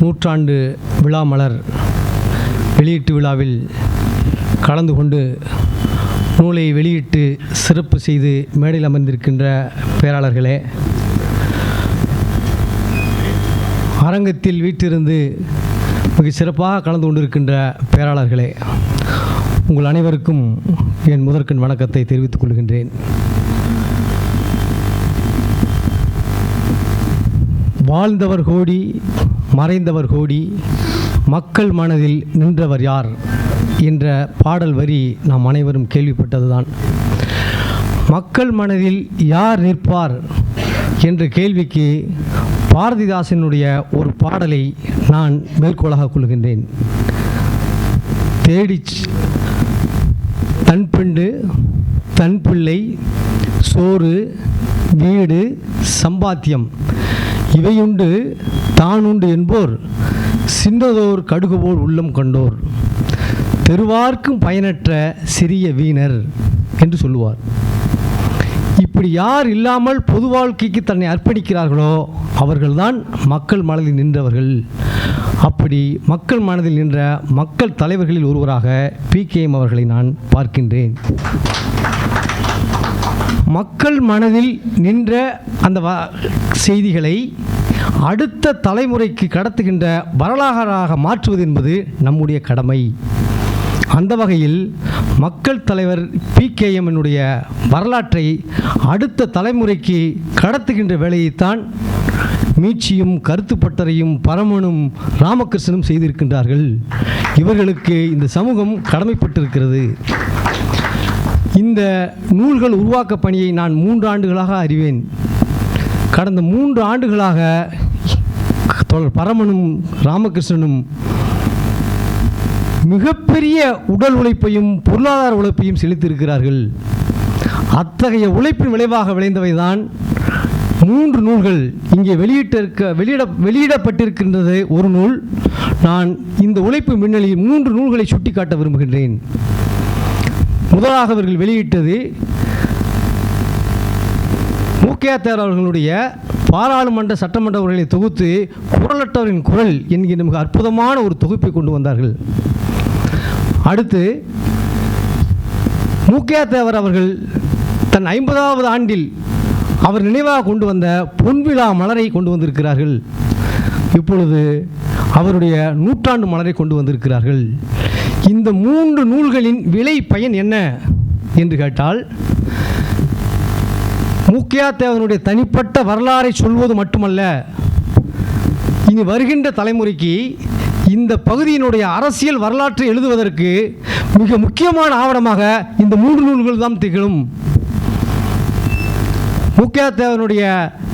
நூற்றாண்டு விழா மலர் வெளியீட்டு விழாவில் கலந்து கொண்டு நூலை வெளியிட்டு சிறப்பு செய்து மேடையில் அமர்ந்திருக்கின்ற பேராளர்களே அரங்கத்தில் வீட்டிலிருந்து மிக சிறப்பாக கலந்து கொண்டிருக்கின்ற பேராளர்களே உங்கள் அனைவருக்கும் என் முதற்கண் வணக்கத்தை தெரிவித்துக் கொள்கின்றேன். வாழ்ந்தவர் கோடி மறைந்தவர் கோடி மக்கள் மனதில் நின்றவர் யார் என்ற பாடல் வரி நாம் அனைவரும் கேள்விப்பட்டதுதான். மக்கள் மனதில் யார் நிற்பார் என்ற கேள்விக்கு பாரதிதாசனுடைய ஒரு பாடலை நான் மேற்கோளாக கொள்கின்றேன். தேடி தன் பெண்டு தன் பிள்ளை சோறு வீடு சம்பாத்தியம் இவையுண்டு தான் உண்டு என்போர் சின்னதோர் கடுகு போல் உள்ளம் கொண்டோர். தெருவார்க்கும் பயனற்ற சிறிய வீணர் என்று சொல்லுவார். இப்படி யார் இல்லாமல் பொது வாழ்க்கைக்கு தன்னை அர்ப்பணிக்கிறார்களோ அவர்கள்தான் மக்கள் மனதில் நின்றவர்கள். அப்படி மக்கள் மனதில் நின்ற மக்கள் தலைவர்களில் ஒருவராக பிகேஎம் அவர்களை நான் பார்க்கின்றேன். மக்கள் மனதில் நின்ற அந்த வ- செய்திகளை அடுத்த தலைமுறைக்கு கடத்துகின்ற வரலாறாக மாற்றுவது என்பது நம்முடைய கடமை. அந்த வகையில் மக்கள் தலைவர் பிகேஎம்னுடைய வரலாற்றை அடுத்த தலைமுறைக்கு கடத்துகின்ற வேலையைத்தான் மீட்சியும் கருத்துப்பட்டறையும் பரமனும் ராமகிருஷ்ணனும் செய்திருக்கின்றார்கள். இவர்களுக்கு இந்த சமூகம் கடமைப்பட்டிருக்கிறது. இந்த நூல்கள் உருவாக்க பணியை நான் மூன்று ஆண்டுகளாக அறிவேன். கடந்த மூன்று ஆண்டுகளாக தோழர் பரமனும் ராமகிருஷ்ணனும் மிகப்பெரிய உடல் உழைப்பையும் பொருளாதார உழைப்பையும் செலுத்தியிருக்கிறார்கள். அத்தகைய உழைப்பின் விளைவாக விளைந்தவை தான் மூன்று நூல்கள். இங்கே வெளியிட்டிருக்க வெளியிட வெளியிடப்பட்டிருக்கின்றது ஒரு நூல். நான் இந்த உழைப்பு மின்னலில் மூன்று நூல்களை சுட்டிக்காட்ட விரும்புகின்றேன். முதலாக அவர்கள் வெளியிட்டது மூக்கையாத்தார் அவர்களுடைய பாராளுமன்ற சட்டமன்ற உரைகளை தொகுத்து குரலற்றவரின் குரல் என்கின்ற மிக அற்புதமான ஒரு தொகுப்பை கொண்டு வந்தார்கள். அடுத்து மூக்கையாத்தேவர் அவர்கள் தன் ஐம்பதாவது ஆண்டில் அவர் நினைவாக கொண்டு வந்த பொன்விழா மலரை கொண்டு வந்திருக்கிறார்கள். இப்பொழுது அவருடைய நூற்றாண்டு மலரை கொண்டு வந்திருக்கிறார்கள். இந்த மூன்று நூல்களின் விலை பயன் என்ன? என்று கேட்டால் மூக்கியாத்தேவனுடைய தனிப்பட்ட வரலாறை சொல்வது மட்டுமல்ல இனி வருகின்ற தலைமுறைக்கு இந்த பகுதியினுடைய அரசியல் வரலாற்றை எழுதுவதற்கு மிக முக்கியமான ஆவணமாக இந்த மூன்று நூல்கள் தான் திகழும். மூக்கியாத்தேவனுடைய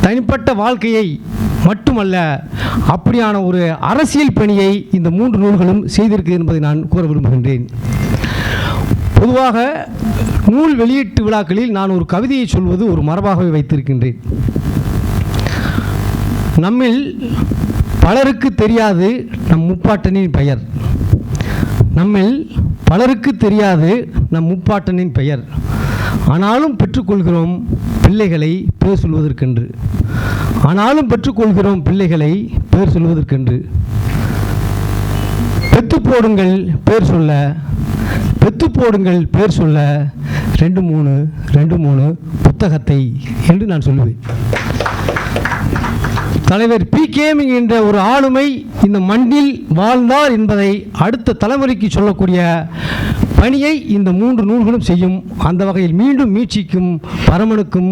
தனிப்பட்ட வாழ்க்கையை மட்டுமல்ல அப்படியான ஒரு அரசியல் பணியை இந்த மூன்று நூல்களும் செய்திருக்கு என்பதை நான் கூற விரும்புகின்றேன். பொதுவாக நூல் வெளியீட்டு விழாக்களில் நான் ஒரு கவிதையை சொல்வது ஒரு மரபாகவே வைத்திருக்கின்றேன். நம்மில் பலருக்கு தெரியாது நம் முப்பாட்டனின் பெயர். நம்மில் பலருக்கு தெரியாது நம் முப்பாட்டனின் பெயர். ஆனாலும் பெற்றுக்கொள்கிறோம் பிள்ளைகளை பேர் சொல்வதற்கென்று. ஆனாலும் பெற்றுக்கொள்கிறோம் பிள்ளைகளை பேர் சொல்வதற்கென்று. பெத்து போடுங்கள் பேர் சொல்ல பெத்து போடுங்கள் பேர் சொல்ல ரெண்டு மூணு ரெண்டு மூணு புத்தகத்தை என்று நான் சொல்லுவேன். தலைவர் பி என்ற ஒரு ஆளுமை இந்த மண்ணில் வாழ்ந்தார் என்பதை அடுத்த தலைமுறைக்கு சொல்லக்கூடிய பணியை இந்த மூன்று நூல்களும் செய்யும். அந்த வகையில் மீண்டும் மீட்சிக்கும் பரமனுக்கும்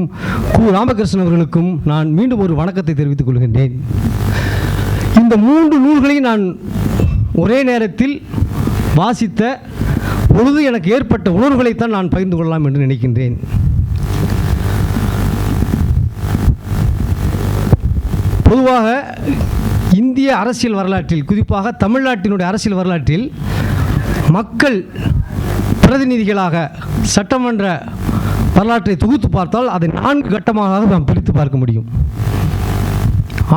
கு. ராமகிருஷ்ணன் அவர்களுக்கும் நான் மீண்டும் ஒரு வணக்கத்தை தெரிவித்துக் கொள்கின்றேன். இந்த மூன்று நூல்களை நான் ஒரே நேரத்தில் வாசித்த பொழுது எனக்கு ஏற்பட்ட உணர்வுகளைத்தான் நான் பகிர்ந்து கொள்ளலாம் என்று நினைக்கின்றேன். பொதுவாக இந்திய அரசியல் வரலாற்றில் குறிப்பாக தமிழ்நாட்டினுடைய அரசியல் வரலாற்றில் மக்கள் பிரதிநிதிகளாக சட்டமன்ற வரலாற்றை தொகுத்து பார்த்தால் அதை நான்கு கட்டமாக நாம் பிரித்து பார்க்க முடியும்.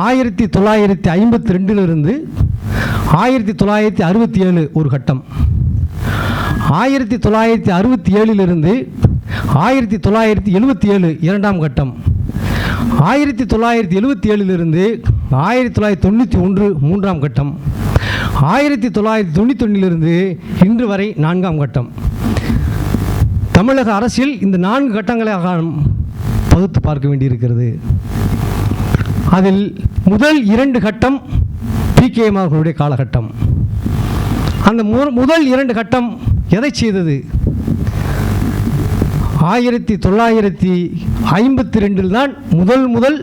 ஆயிரத்தி தொள்ளாயிரத்தி ஐம்பத்தி ரெண்டிலிருந்து ஆயிரத்தி தொள்ளாயிரத்தி அறுபத்தி ஏழு ஒரு கட்டம். ஆயிரத்தி தொள்ளாயிரத்தி அறுபத்தி ஏழிலிருந்து ஆயிரத்தி தொள்ளாயிரத்தி எழுபத்தி ஏழு இரண்டாம் கட்டம். ஆயிரத்தி தொள்ளாயிரத்தி எழுபத்தி ஏழிலிருந்து ஆயிரத்தி தொள்ளாயிரத்தி தொண்ணூற்றி ஒன்று மூன்றாம் கட்டம். ஆயிரத்தி தொள்ளாயிரத்தி தொண்ணூற்றி ஒன்றிலிருந்து இன்று வரை நான்காம் கட்டம். தமிழக அரசியல் இந்த நான்கு கட்டங்களாக பகுத்து பார்க்க வேண்டியிருக்கிறது. அதில் முதல் இரண்டு கட்டம் பிகேஎம் அவர்களுடைய காலகட்டம். அந்த முதல் இரண்டு கட்டம் எதை செய்தது? ஆயிரத்தி தொள்ளாயிரத்தி ஐம்பத்தி ரெண்டில் தான் முதல் முதல்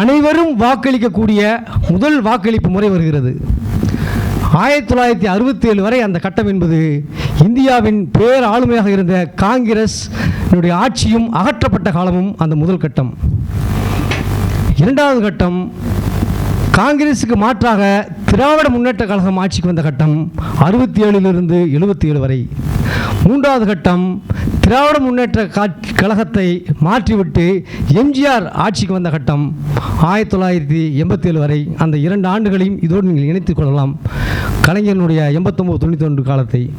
அனைவரும் வாக்களிக்கக்கூடிய முதல் வாக்களிப்பு முறை வருகிறது. ஆயிரத்தி தொள்ளாயிரத்தி அறுபத்தி ஏழு வரை அந்த கட்டம் என்பது இந்தியாவின் பேர் ஆளுமையாக இருந்த காங்கிரஸ் ஆட்சியும் அகற்றப்பட்ட காலமும் அந்த முதல் கட்டம். இரண்டாவது கட்டம் காங்கிரஸுக்கு மாற்றாக திராவிட முன்னேற்ற கழகம் ஆட்சிக்கு வந்த கட்டம் அறுபத்தி ஏழிலிருந்து எழுபத்தி ஏழு வரை. மூன்றாவது கட்டம் திராவிட முன்னேற்ற காட்சி கழகத்தை மாற்றிவிட்டு எம்ஜிஆர் ஆட்சிக்கு வந்த கட்டம் ஆயிரத்தி தொள்ளாயிரத்தி எண்பத்தி ஏழு வரை. அந்த இரண்டு ஆண்டுகளையும் இதோடு நீங்கள் இணைத்துக் கொள்ளலாம். கலைஞனுடைய எண்பத்தொம்போது தொண்ணூற்றி ஒன்று காலத்தை.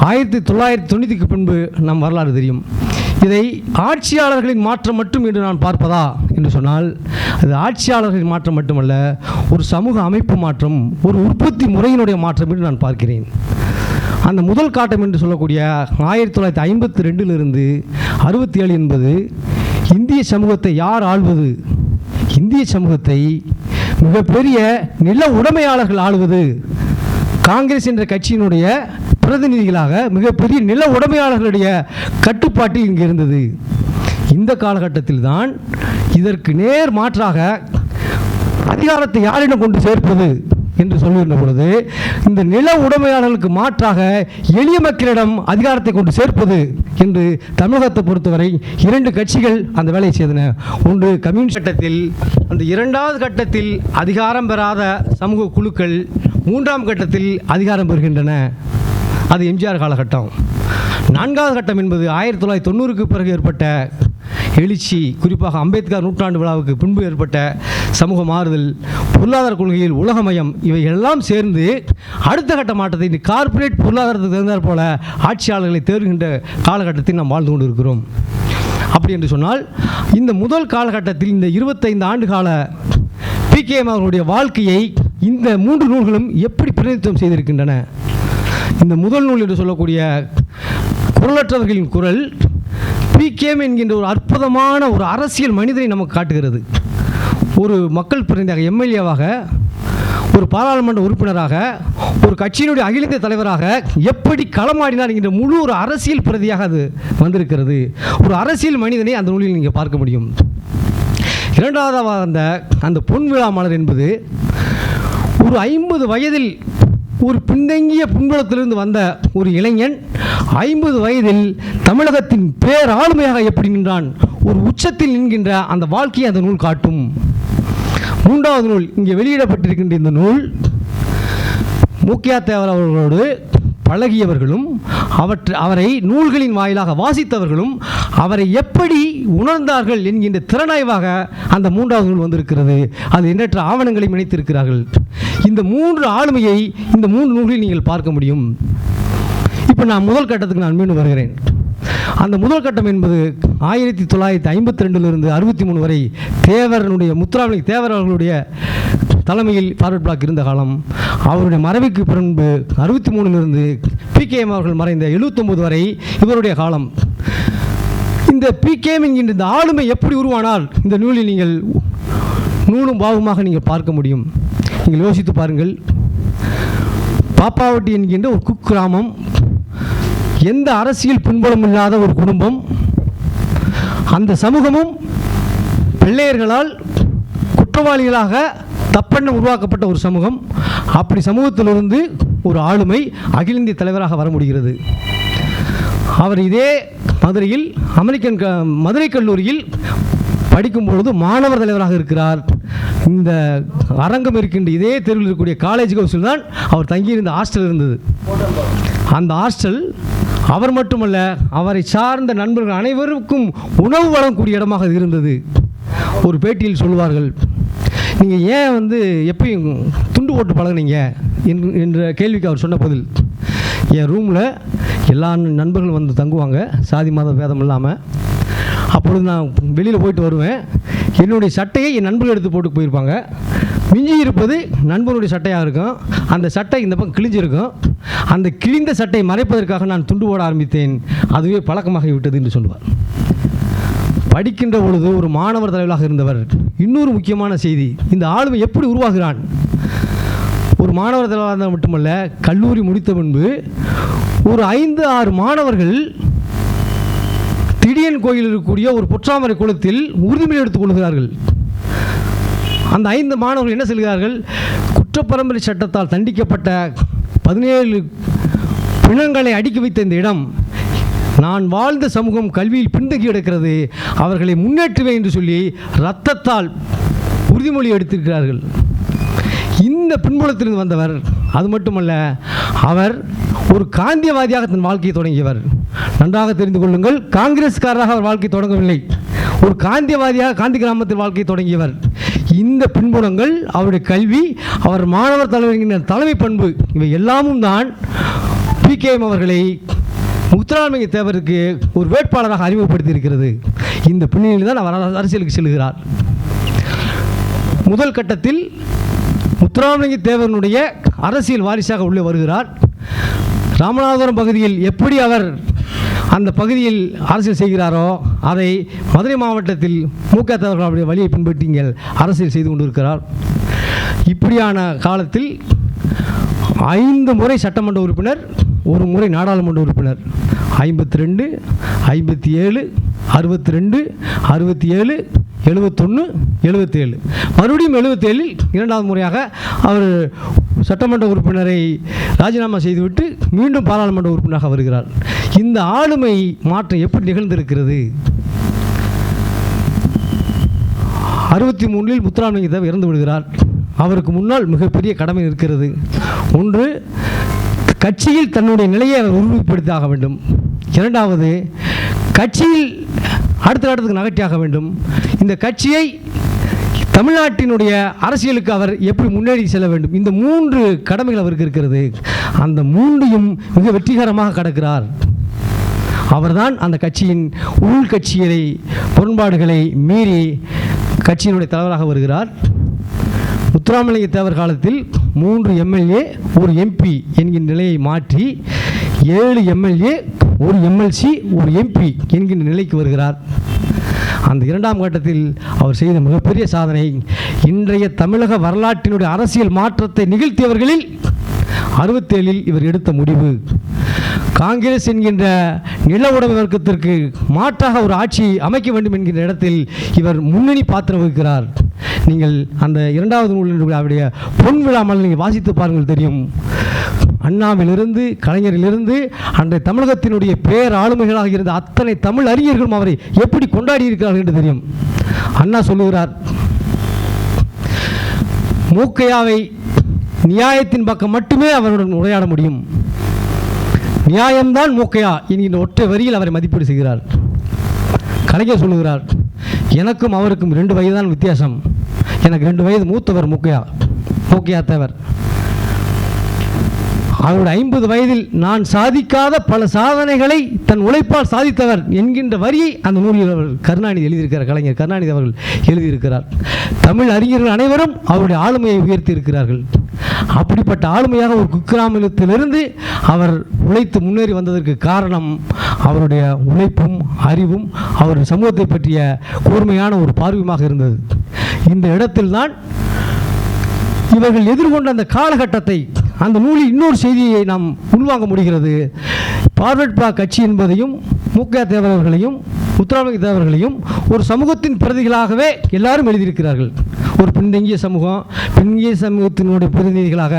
ஆயிரத்தி தொள்ளாயிரத்தி தொண்ணூற்றிக்கு பின்பு நம் வரலாறு தெரியும். இதை ஆட்சியாளர்களின் மாற்றம் மட்டும் என்று நான் பார்ப்பதா என்று சொன்னால் அது ஆட்சியாளர்களின் மாற்றம் மட்டுமல்ல ஒரு சமூக அமைப்பு மாற்றம் ஒரு உற்பத்தி முறையினுடைய மாற்றம் என்று நான் பார்க்கிறேன். அந்த முதல் காட்டம் என்று சொல்லக்கூடிய ஆயிரத்தி தொள்ளாயிரத்தி ஐம்பத்தி ரெண்டிலிருந்து அறுபத்தி ஏழு என்பது இந்திய சமூகத்தை யார் ஆள்வது? இந்திய சமூகத்தை மிகப்பெரிய நில உடைமையாளர்கள் ஆளுவது காங்கிரஸ் என்ற கட்சியினுடைய பிரதிநிதிகளாக மிகப்பெரிய நில உடைமையாளர்களுடைய கட்டுப்பாட்டில் இங்கே இருந்தது. இந்த காலகட்டத்தில் தான் இதற்கு நேர் மாற்றாக அதிகாரத்தை யாரிடம் கொண்டு சேர்ப்பது என்று சொல்லியிருந்த பொழுது இந்த நில உடைமையாளர்களுக்கு மாற்றாக எளிய மக்களிடம் அதிகாரத்தை கொண்டு சேர்ப்பது என்று தமிழகத்தை பொறுத்தவரை இரண்டு கட்சிகள் அந்த வேலையை செய்தன. ஒன்று கம்யூனிஸ்ட் கட்டத்தில் அந்த இரண்டாவது கட்டத்தில் அதிகாரம் பெறாத சமூக குழுக்கள் மூன்றாம் கட்டத்தில் அதிகாரம் பெறுகின்றன. அது எம்ஜிஆர் காலகட்டம். நான்காவது கட்டம் என்பது ஆயிரத்தி தொள்ளாயிரத்தி தொண்ணூறுக்கு பிறகு ஏற்பட்ட எழுச்சி குறிப்பாக அம்பேத்கர் நூற்றாண்டு விழாவுக்கு பின்பு ஏற்பட்ட சமூக மாறுதல் பொருளாதார கொள்கையில் உலகமயம் இவை எல்லாம் சேர்ந்து அடுத்த கட்ட மாற்றத்தை இந்த கார்ப்பரேட் பொருளாதாரத்துக்கு தகுந்தாற் போல ஆட்சியாளர்களை தேர்கின்ற காலகட்டத்தில் நாம் வாழ்ந்து கொண்டு இருக்கிறோம் அப்படி என்று சொன்னால் இந்த முதல் காலகட்டத்தில் இந்த இருபத்தைந்து ஆண்டு கால பிகேஎம் அவர்களுடைய வாழ்க்கையை இந்த மூன்று நூல்களும் எப்படி பிரதிநிதித்துவம் செய்திருக்கின்றன? இந்த முதல் நூல் என்று சொல்லக்கூடிய குரலற்றவர்களின் குரல் பிகேஎம் என்கின்ற ஒரு அற்புதமான ஒரு அரசியல் மனிதனை நமக்கு காட்டுகிறது. ஒரு மக்கள் பிரதிநிதியாக எம்எல்ஏவாக ஒரு பாராளுமன்ற உறுப்பினராக ஒரு கட்சியினுடைய அகில இந்திய தலைவராக எப்படி களமாடினார் என்கின்ற முழு ஒரு அரசியல் பிரதியாக அது வந்திருக்கிறது. ஒரு அரசியல் மனிதனை அந்த நூலில் நீங்கள் பார்க்க முடியும். இரண்டாவதாக அந்த அந்த பொன் விழா மலர் என்பது ஒரு ஐம்பது வயதில் ஒரு பின்தங்கிய பின்புலத்திலிருந்து வந்த ஒரு இளைஞன் ஐம்பது வயதில் தமிழகத்தின் பேராளுமையாக எப்படி நின்றான்? ஒரு உச்சத்தில் நின்கின்ற அந்த வாழ்க்கையை அந்த நூல் காட்டும். மூன்றாவது நூல் இங்கே வெளியிடப்பட்டிருக்கின்ற இந்த நூல். மூக்கியா தேவர் அவர்களோடு பழகியவர்களும் அவற்று அவரை நூல்களின் வாயிலாக வாசித்தவர்களும் அவரை எப்படி உணர்ந்தார்கள் என்கின்ற திறனாய்வாக அந்த மூன்றாவது நூல் வந்திருக்கிறது. அது எண்ணற்ற ஆவணங்களை இணைத்திருக்கிறார்கள். இந்த மூன்று ஆளுமையை இந்த மூன்று நூல்களில் நீங்கள் பார்க்க முடியும். இப்போ நான் முதல் கட்டத்துக்கு நான் மீண்டும் வருகிறேன். அந்த முதல் கட்டம் என்பது ஆயிரத்தி தொள்ளாயிரத்தி ஐம்பத்தி ரெண்டிலிருந்து அறுபத்தி மூணு வரை தேவரனுடைய முத்துராமலிங்க தேவர் அவர்களுடைய தலைமையில் ஃபார்வர்ட் பிளாக் இருந்த காலம். அவருடைய மறைவுக்கு பின்பு அறுபத்தி மூணிலிருந்து பிகேஎம் அவர்கள் மறைந்த எழுபத்தொம்பது வரை இவருடைய காலம். இந்த பிகேஎம் என்கின்ற இந்த ஆளுமை எப்படி உருவானால் இந்த நூலில் நீங்கள் நூலும் பாவமாக நீங்கள் பார்க்க முடியும். நீங்கள் யோசித்து பாருங்கள். பாப்பாவட்டி என்கின்ற ஒரு குக்கிராமம் எந்த அரசியல் பின்புலம் இல்லாத ஒரு குடும்பம் அந்த சமூகமும் பிள்ளையர்களால் குற்றவாளிகளாக தப்பெண்ண உருவாக்கப்பட்ட ஒரு சமூகம் அப்படி சமூகத்திலிருந்து ஒரு ஆளுமை அகில இந்திய தலைவராக வர முடிகிறது. அவர் இதே மதுரையில் அமெரிக்கன் க- மதுரை கல்லூரியில் படிக்கும் பொழுது மாணவர் தலைவராக இருக்கிறார். இந்த அரங்கம் இருக்கின்ற இதே தெருவில் இருக்கக்கூடிய காலேஜ் ஹவுஸில் தான் அவர் தங்கியிருந்த ஹாஸ்டல் இருந்தது. அந்த ஹாஸ்டல் அவர் மட்டுமல்ல அவரை சார்ந்த நண்பர்கள் அனைவருக்கும் உணவு வழங்கக்கூடிய இடமாக இருந்தது. ஒரு பேட்டியில் சொல்வார்கள் நீங்கள் ஏன் வந்து எப்பயும் துண்டு போட்டு பழகுனீங்க? என்று- என்ற கேள்விக்கு அவர் சொன்ன பதில் என் ரூமில் எல்லா நண்பர்களும் வந்து தங்குவாங்க சாதி மத பேதம் இல்லாமல் அப்பொழுது நான் வெளியில் போயிட்டு வருவேன். என்னுடைய சட்டையை என் நண்பர்கள் எடுத்து போட்டு போயிருப்பாங்க. மிஞ்சி இருப்பது நண்பருடைய சட்டையாக இருக்கும். அந்த சட்டை இந்த பக்கம் கிழிஞ்சிருக்கும். அந்த கிழிந்த சட்டை மறைப்பதற்காக நான் துண்டு போட ஆரம்பித்தேன். அதுவே பழக்கமாகிவிட்டது என்று சொல்லுவார். படிக்கின்ற பொழுது ஒரு மாணவர் தலைவராக இருந்தவர். இன்னொரு முக்கியமான செய்தி இந்த ஆளுமை எப்படி உருவாகிறான்? ஒரு மாணவர் தலைவராக இருந்தால் மட்டுமல்ல கல்லூரி முடித்த பின்பு ஒரு ஐந்து ஆறு மாணவர்கள் திடியன் கோயில் இருக்கக்கூடிய ஒரு பொற்றாமரை குளத்தில் உறுதிமொழி எடுத்துக் கொள்கிறார்கள். அந்த ஐந்து மாணவர்கள் என்ன செல்கிறார்கள்? குற்றப்பரம்பரை சட்டத்தால் தண்டிக்கப்பட்ட பதினேழு பிணங்களை அடுக்கி வைத்த இந்த இடம் நான் வாழ்ந்த சமூகம் கல்வியில் பின்தங்கி கிடக்கிறது அவர்களை முன்னேற்றுவேன் என்று சொல்லி ரத்தத்தால் உறுதிமொழி எடுத்திருக்கிறார்கள். இந்த பின்புலத்திலிருந்து வந்தவர் அது மட்டுமல்ல அவர் ஒரு காந்தியவாதியாக தன் வாழ்க்கையை தொடங்கியவர். நன்றாக தெரிந்து கொள்ளுங்கள் காங்கிரஸ்காரராக அவர் வாழ்க்கை தொடங்கவில்லை. ஒரு காந்தியவாதியாக காந்தி கிராமத்தில் வாழ்க்கை தொடங்கியவர். இந்த பின்புலங்கள் அவருடைய கல்வி அவர் மாணவர் தலைவர்களின் தலைமை பண்பு இவை எல்லாமும் தான் பிகேஎம் அவர்களை முத்துராமலிங்க தேவருக்கு ஒரு வேட்பாளராக அறிமுகப்படுத்தி இருக்கிறது இந்த பின்னணியில் தான் அவர் அரசியலுக்கு செல்கிறார். முதல் கட்டத்தில் முத்துராமலிங்க தேவனுடைய அரசியல் வாரிசாக உள்ளே வருகிறார். ராமநாதபுரம் பகுதியில் எப்படி அவர் அந்த பகுதியில் அரசியல் செய்கிறாரோ அதை மதுரை மாவட்டத்தில் மு க தேவர்கள் வழியை பின்பற்றிங்கள் அரசியல் செய்து கொண்டிருக்கிறார். இப்படியான காலத்தில் ஐந்து முறை சட்டமன்ற உறுப்பினர் ஒரு முறை நாடாளுமன்ற உறுப்பினர். ஐம்பத்தி ரெண்டு ஐம்பத்தி ஏழு அறுபத்தி ரெண்டு அறுபத்தி ஏழு எழுபத்தொன்று எழுபத்தேழு மறுபடியும் எழுபத்தேழில் இரண்டாவது முறையாக அவர் சட்டமன்ற உறுப்பினரை ராஜினாமா செய்துவிட்டு மீண்டும் பாராளுமன்ற உறுப்பினராக வருகிறார். இந்த ஆளுமை மாற்றம் எப்படி நிகழ்ந்திருக்கிறது? அறுபத்தி மூணில் முத்துராமலிங்க தேவர் இறந்து விடுகிறார். அவருக்கு முன்னால் மிகப்பெரிய கடமை இருக்கிறது ஒன்று கட்சியில் தன்னுடைய நிலையை அவர் உறுதிப்படுத்தியாக வேண்டும். இரண்டாவது கட்சியில் அடுத்த கட்டத்துக்கு நகர்த்தியாக வேண்டும். இந்த கட்சியை தமிழ்நாட்டினுடைய அரசியலுக்கு அவர் எப்படி முன்னேறி செல்ல வேண்டும்? இந்த மூன்று கடமைகள் அவருக்கு இருக்கிறது. அந்த மூன்றையும் மிக வெற்றிகரமாக கடக்கிறார். அவர்தான் அந்த கட்சியின் உள்கட்சியை முரண்பாடுகளை மீறி கட்சியினுடைய தலைவராக வருகிறார். முத்துராமலிங்க தேவர் காலத்தில் மூன்று எம்எல்ஏ ஒரு எம்பி என்கின்ற நிலையை மாற்றி ஏழு எம்எல்ஏ ஒரு எம்எல்சி ஒரு எம்பி என்கின்ற நிலைக்கு வருகிறார். அந்த இரண்டாம் கட்டத்தில் அவர் செய்த மிகப்பெரிய சாதனை இன்றைய தமிழக வரலாற்றினுடைய அரசியல் மாற்றத்தை நிகழ்த்தியவர்களில் அறுபத்தேழில் இவர் எடுத்த முடிவு. காங்கிரஸ் என்கின்ற நில உடைமை வர்க்கத்திற்கு மாற்றாக ஒரு ஆட்சி அமைக்க வேண்டும் என்கின்ற இடத்தில் இவர் முன்னணி பாத்திரம் வகிக்கிறார். நீங்கள் அந்த இரண்டாவது நூலினுடைய அவருடைய பொன் விழாமல் நீங்கள் வாசித்து பாருங்கள் தெரியும். அண்ணாவிலிருந்து கலைஞரிலிருந்து அன்றைய தமிழகத்தினுடைய பேர் ஆளுமைகளாக இருந்த அத்தனை தமிழ் அறிஞர்களும் அவரை எப்படி கொண்டாடி இருக்கிறார்கள் என்று தெரியும். அண்ணா சொல்லுகிறார் மூக்கையாவை நியாயத்தின் பக்கம் மட்டுமே அவருடன் உரையாட முடியும். நியாயம்தான் மூக்கையா என்கின்ற ஒற்றை வரியில் அவரை மதிப்பீடு செய்கிறார். கலைஞர் சொல்லுகிறார் எனக்கும் அவருக்கும் ரெண்டு வயதுதான் வித்தியாசம். எனக்கு ரெண்டு வயது மூத்தவர் மூக்கையா மூக்கையா தேவர். அவருடைய ஐம்பது வயதில் நான் சாதிக்காத பல சாதனைகளை தன் உழைப்பால் சாதித்தவர் என்கின்ற வரியை அந்த நூலில் அவர் கருணாநிதி எழுதியிருக்கிறார். கலைஞர் கருணாநிதி அவர்கள் எழுதியிருக்கிறார். தமிழ் அறிஞர்கள் அனைவரும் அவருடைய ஆளுமையை உயர்த்தி இருக்கிறார்கள் அப்படிப்பட்ட ஆளுமையாக ஒரு குக்கிராமத்திலிருந்து அவர் உழைத்து முன்னேறி வந்ததற்கு காரணம் அவருடைய உழைப்பும் அறிவும் அவர் சமூகத்தை பற்றிய கூர்மையான ஒரு பார்வையுமாக இருந்தது. இந்த இடத்தில்தான் இவர்கள் எதிர்கொண்ட அந்த காலகட்டத்தை அந்த நூலில் இன்னொரு செய்தியை நாம் உள்வாங்க முடிகிறது. பார்வர்ட் பிளாக் கட்சி என்பதையும் முக்கிய தேவர்களையும் முத்துராமலிங்க தேவர்களையும் ஒரு சமூகத்தின் பிரதிகளாகவே எல்லாரும் எழுதியிருக்கிறார்கள். ஒரு பின்தங்கிய சமூகம் பின்தங்கிய சமூகத்தினுடைய பிரதிநிதிகளாக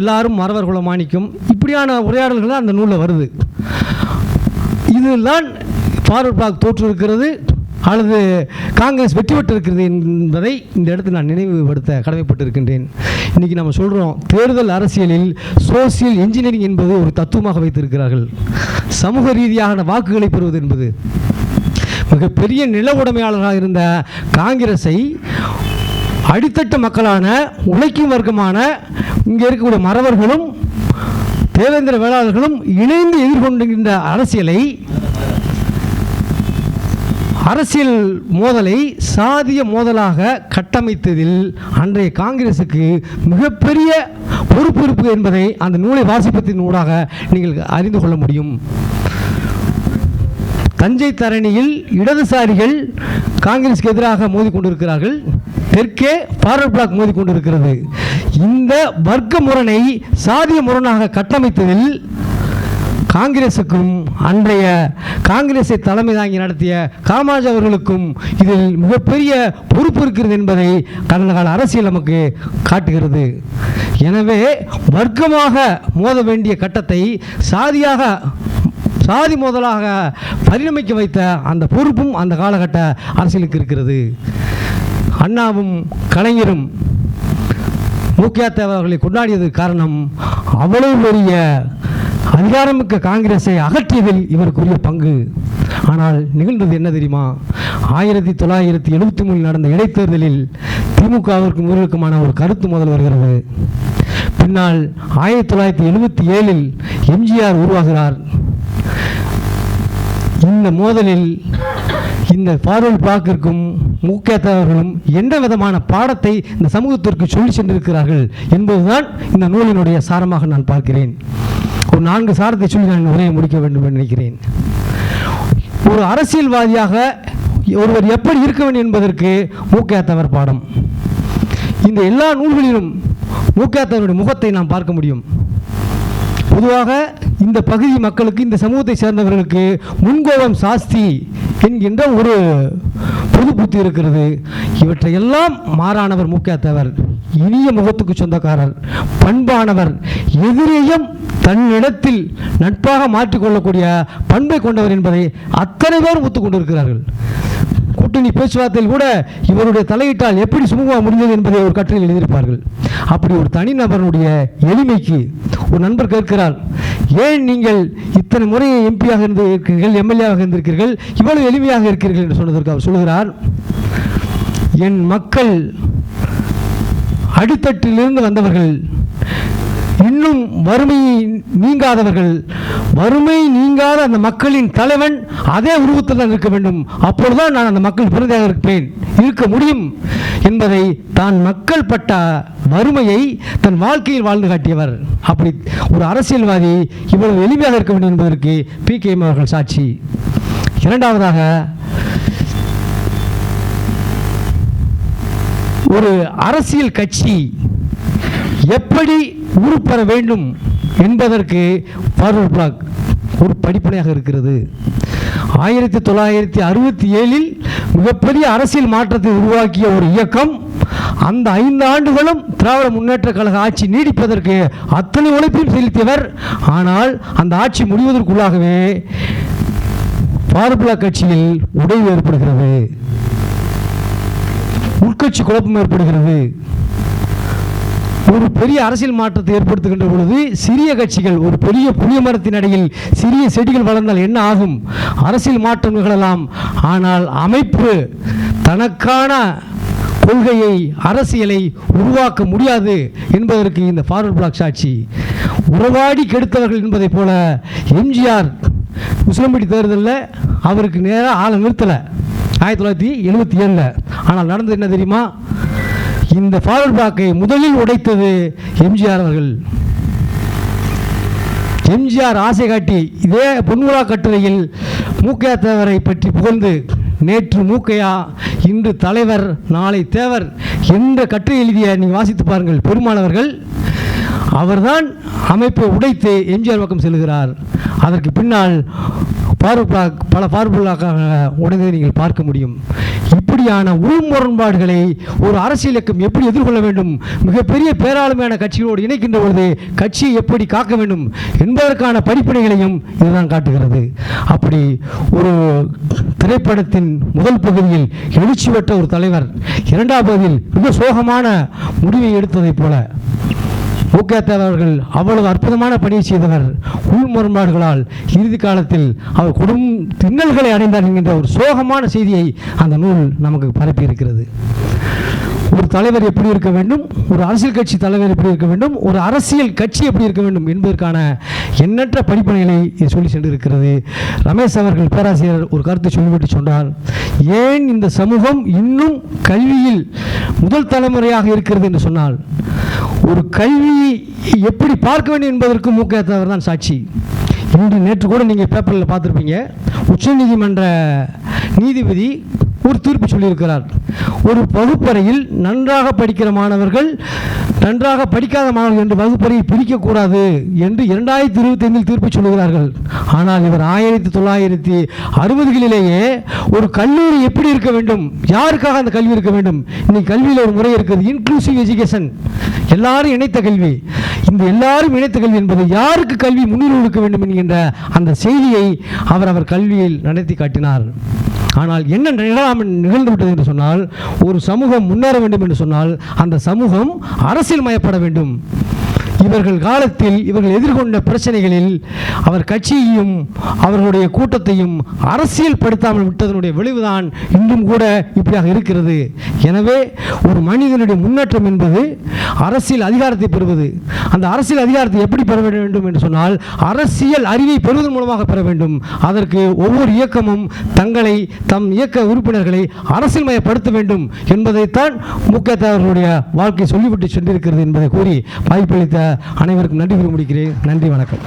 எல்லாரும் மறவர் குலம் மாணிக்கம் இப்படியான உரையாடல்கள் தான் அந்த நூலில் வருது. இதுதான் ஃபார்வர்ட் தோற்று இருக்கிறது அல்லது காங்கிரஸ் வெற்றி பெற்றிருக்கிறது என்பதை இந்த இடத்தில் நான் நினைவுபடுத்த கடமைப்பட்டிருக்கின்றேன். இன்றைக்கி நம்ம சொல்கிறோம் தேர்தல் அரசியலில் சோசியல் இன்ஜினியரிங் என்பது ஒரு தத்துவமாக வைத்திருக்கிறார்கள். சமூக ரீதியான வாக்குகளை பெறுவது என்பது. மிகப்பெரிய நில உடைமையாளராக இருந்த காங்கிரஸை அடித்தட்டு மக்களான உழைக்கும் வர்க்கமான இங்கே இருக்கக்கூடிய மறவர்களும் தேவேந்திர வேளாளர்களும் இணைந்து எதிர்கொண்டுகின்ற அரசியலை அரசியல் மோதலை சாதிய மோதலாக கட்டமைத்ததில் அன்றைய காங்கிரசுக்கு மிகப்பெரிய பொறுப்பு என்பதை அந்த நூலை வாசிப்பத்தின் ஊடாக நீங்கள் அறிந்து கொள்ள முடியும். தஞ்சை தரணியில் இடதுசாரிகள் காங்கிரஸுக்கு எதிராக மோதி கொண்டிருக்கிறார்கள் தெற்கே ஃபார்வர்ட் பிளாக் மோதி கொண்டிருக்கிறது இந்த வர்க்க முரணை சாதிய முரணாக கட்டமைத்ததில் காங்கிரசுக்கும் அன்றைய காங்கிரஸை தலைமை தாங்கி நடத்திய காமராஜ் அவர்களுக்கும் இதில் மிகப்பெரிய பொறுப்பு இருக்கிறது என்பதை கடந்த கால அரசியல் நமக்கு காட்டுகிறது. எனவே வர்க்கமாக மோத வேண்டிய கட்டத்தை சாதியாக சாதி மோதலாக பரிணமிக்க வைத்த அந்த பொறுப்பும் அந்த காலகட்ட அரசியலுக்கு இருக்கிறது. அண்ணாவும் கலைஞரும் மூக்கியாத்தேவ அவர்களை கொண்டாடியது காரணம் அவ்வளவு பெரிய அதிகாரமிக்க காங்கிரஸை அகற்றியதில் இவருக்குரிய பங்கு. ஆனால் நிகழ்ந்தது என்ன தெரியுமா? ஆயிரத்தி தொள்ளாயிரத்தி எழுபத்தி மூணில் நடந்த இடைத்தேர்தலில் திமுகவிற்கும் இவர்களுக்குமான ஒரு கருத்து மோதல் வருகிறது. பின்னால் ஆயிரத்தி தொள்ளாயிரத்தி எழுபத்தி ஏழில் எம்ஜிஆர் உருவாகிறார். இந்த மோதலில் இந்த ஃபார்வர்ட் பிளாக்கிற்கும் முக்கியத்தவர்களும் எந்த விதமான பாடத்தை இந்த சமூகத்திற்கு சொல்லி சென்றிருக்கிறார்கள் என்பதுதான் இந்த நூலினுடைய சாரமாக நான் பார்க்கிறேன். ஒரு நான்கு சாரத்தை சொல்லி நான் உரையை முடிக்க வேண்டும் என்று நினைக்கிறேன். ஒரு அரசியல்வாதியாக ஒருவர் எப்படி இருக்க வேண்டும் என்பதற்கு மூக்கேத்தவர் பாடம். இந்த எல்லா நூல்களிலும் மூக்கேத்தவருடைய முகத்தை நாம் பார்க்க முடியும். பொதுவாக இந்த பகுதி மக்களுக்கு இந்த சமூகத்தை சேர்ந்தவர்களுக்கு முன்கோபம் சாஸ்தி என்கின்ற ஒரு பொது புத்தி இருக்கிறது இவற்றையெல்லாம் மாறானவர் மூக்காத்தவர். இனிய முகத்துக்கு சொந்தக்காரர் பண்பானவர் எதிரையும் தன்னிடத்தில் நட்பாக மாற்றிக்கொள்ளக்கூடிய பண்பை கொண்டவர் என்பதை அத்தனை பேரும் ஒத்துக்கொண்டிருக்கிறார்கள் கூட்டணி பேச்சுவார்த்தையில் கூட இவருடைய தலையிட்டால் எப்படி சுமூகமாக முடிந்தது என்பதை ஒரு கட்டுரையில் எழுதியிருப்பார்கள். அப்படி ஒரு தனிநபருடைய எளிமைக்கு ஒரு நண்பர் கேட்கிறார் ஏன் நீங்கள் இத்தனை முறை எம்பியாக இருந்து இருக்கிறீர்கள் எம்எல்ஏவாக இருந்திருக்கிறீர்கள் இவ்வளவு எளிமையாக இருக்கிறீர்கள்? என்று சொன்னதற்கு அவர் சொல்கிறார் என் மக்கள் அடித்தட்டிலிருந்து வந்தவர்கள் இன்னும் வறுமையை நீங்காதவர்கள் வறுமை நீங்காத அந்த மக்களின் தலைவன் அதே உருவத்தில் தான் இருக்க வேண்டும். அப்பொழுதுதான் நான் அந்த மக்கள் பிறந்தாக இருப்பேன் இருக்க முடியும் என்பதை தான் மக்கள் பட்ட வறுமையை தன் வாழ்க்கையில் வாழ்ந்து காட்டியவர். அப்படி ஒரு அரசியல்வாதி இவ்வளவு எளிமையாக இருக்க வேண்டும் என்பதற்கு பி கே அவர்கள் சாட்சி. இரண்டாவதாக ஒரு அரசியல் கட்சி எப்படி உருப்பெற வேண்டும் என்பதற்கு ஃபார்வர்ட் பிளாக் ஒரு படிப்பனையாக இருக்கிறது. ஆயிரத்தி தொள்ளாயிரத்தி அறுபத்தி ஏழில் மிகப்பெரிய அரசியல் மாற்றத்தை உருவாக்கிய ஒரு இயக்கம் அந்த ஐந்து ஆண்டுகளும் திராவிட முன்னேற்ற கழக ஆட்சி நீடிப்பதற்கு அத்தனை உழைப்பையும் செலுத்தியவர். ஆனால் அந்த ஆட்சி முடிவதற்குள்ளாகவே ஃபார்முலா கட்சியில் உடைவு ஏற்படுகிறது. உட்கட்சி குழப்பம் ஏற்படுகிறது. ஒரு பெரிய அரசியல் மாற்றத்தை ஏற்படுத்துகின்ற பொழுது சிறிய கட்சிகள் ஒரு பெரிய புளிய மரத்தின் அடியில் சிறிய செடிகள் வளர்ந்தால் என்ன ஆகும்? அரசியல் மாற்றம் நிகழலாம். ஆனால் அமைப்பு தனக்கான கொள்கையை அரசியலை உருவாக்க முடியாது என்பதற்கு இந்த ஃபார்வர்ட் பிளாக் சாட்சி. உறவாடி கெடுத்தவர்கள் என்பதைப் போல எம்ஜிஆர் முஸ்லிம்படி தேர்தலில் அவருக்கு நேராக ஆளை நிறுத்தலை. ஆயிரத்தி தொள்ளாயிரத்தி எழுபத்தி ஏழில். ஆனால் நடந்தது என்ன தெரியுமா? இந்த ஃபார்வர்ட் பிளாக்கை முதலில் உடைத்தது எம்ஜிஆர் அவர்கள். எம்ஜிஆர் ஆசை காட்டி இதே பொன்முழா கட்டுரையில் மூக்கையா தேவரை பற்றி புகழ்ந்து நேற்று மூக்கையா இன்று தலைவர் நாளை தேவர் என்ற கட்டுரை எழுதிய நீங்கள் வாசித்து பாருங்கள் பெருமானவர்கள் அவர்தான் அமைப்பை உடைத்து எம்ஜிஆர் பக்கம் செல்கிறார். அதற்கு பின்னால் பார்ப்பா பல பார்வலாக்காக உடனே நீங்கள் பார்க்க முடியும். இப்படியான உள் முரண்பாடுகளை ஒரு அரசியல் இயக்கம் எப்படி எதிர்கொள்ள வேண்டும்? மிகப்பெரிய பேராளுமையான கட்சிகளோடு இணைக்கின்ற பொழுது கட்சியை எப்படி காக்க வேண்டும்? என்பதற்கான படிப்பினைகளையும் இதுதான் காட்டுகிறது. அப்படி ஒரு திரைப்படத்தின் முதல் பகுதியில் எழுச்சி பெற்ற ஒரு தலைவர் இரண்டாம் பகுதியில் மிக சோகமான முடிவை எடுத்ததைப் போல. மூக்கேத்தர் அவர்கள் அவ்வளவு அற்புதமான பணியை செய்தவர் உள் முரண்பாடுகளால் இறுதி காலத்தில் அவர் கொடும் திண்ணல்களை அடைந்தார் என்கின்ற ஒரு சோகமான செய்தியை அந்த நூல் நமக்கு பரப்பியிருக்கிறது. ஒரு தலைவர் எப்படி இருக்க வேண்டும்? ஒரு அரசியல் கட்சி தலைவர் எப்படி இருக்க வேண்டும்? ஒரு அரசியல் கட்சி எப்படி இருக்க வேண்டும் என்பதற்கான எண்ணற்ற படிப்பனைகளை இது சொல்லி சென்றிருக்கிறது. ரமேஷ் அவர்கள் பேராசிரியர் ஒரு கருத்தை சொல்லிவிட்டு சொன்னார் ஏன் இந்த சமூகம் இன்னும் கல்வியில் முதல் தலைமுறையாக இருக்கிறது? என்று சொன்னால் ஒரு கல்வி எப்படி பார்க்க வேண்டும் என்பதற்கு மூக்கத்தவர் தான் சாட்சி. இன்று நேற்று கூட நீங்கள் பேப்பரில் பார்த்துருப்பீங்க. உச்சநீதிமன்ற நீதிபதி ஒரு தீர்ப்பு சொல்லியிருக்கிறார். ஒரு வகுப்பறையில் நன்றாக படிக்கிற மாணவர்கள் நன்றாக படிக்காத மாணவர்கள் என்று வகுப்பறையை பிரிக்கக்கூடாது என்று இரண்டாயிரத்தி இருபத்தைந்தில் தீர்ப்பு சொல்லுகிறார்கள். ஆனால் இவர் ஆயிரத்தி தொள்ளாயிரத்தி அறுபதுகளிலேயே ஒரு கல்லூரி எப்படி இருக்க வேண்டும்? யாருக்காக அந்த கல்வி இருக்க வேண்டும்? இன்னைக்கு கல்வியில் ஒரு முறை இருக்கிறது இன்க்ளூசிவ் எஜுகேஷன் எல்லாரும் இணைத்த கல்வி. இந்த எல்லாரும் இணைத்த கல்வி என்பது யாருக்கு கல்வி முன்னுரிமை கொடுக்க வேண்டும் என்கின்ற அந்த செய்தியை அவர் அவர் கல்வியில் நடத்தி காட்டினார். ஆனால் என்ன நிகழாமல் நிகழ்ந்துவிட்டது என்று சொன்னால் ஒரு சமூகம் முன்னேற வேண்டும் என்று சொன்னால் அந்த சமூகம் அரசியல் மயப்பட வேண்டும். இவர்கள் காலத்தில் இவர்கள் எதிர்கொண்ட பிரச்சனைகளில் அவர் கட்சியையும் அவர்களுடைய கூட்டத்தையும் அரசியல் படுத்தாமல் விட்டதனுடைய விளைவுதான் இன்றும் கூட இப்படியாக இருக்கிறது. எனவே ஒரு மனிதனுடைய முன்னேற்றம் என்பது அரசியல் அதிகாரத்தை பெறுவது. அந்த அரசியல் அதிகாரத்தை எப்படி பெற வேண்டும் என்று சொன்னால் அரசியல் அறிவை பெறுவதன் மூலமாக பெற வேண்டும். அதற்கு ஒவ்வொரு இயக்கமும் தங்களை தம் இயக்க உறுப்பினர்களை அரசியல்மயப்படுத்த வேண்டும் என்பதைத்தான் முக்கிய தலைவர்களுடைய வாழ்க்கை சொல்லிவிட்டு சென்றிருக்கிறது என்பதை கூறி வாய்ப்பளித்த அனைவருக்கும் நன்றி கூறி முடிக்கிறேன். நன்றி வணக்கம்.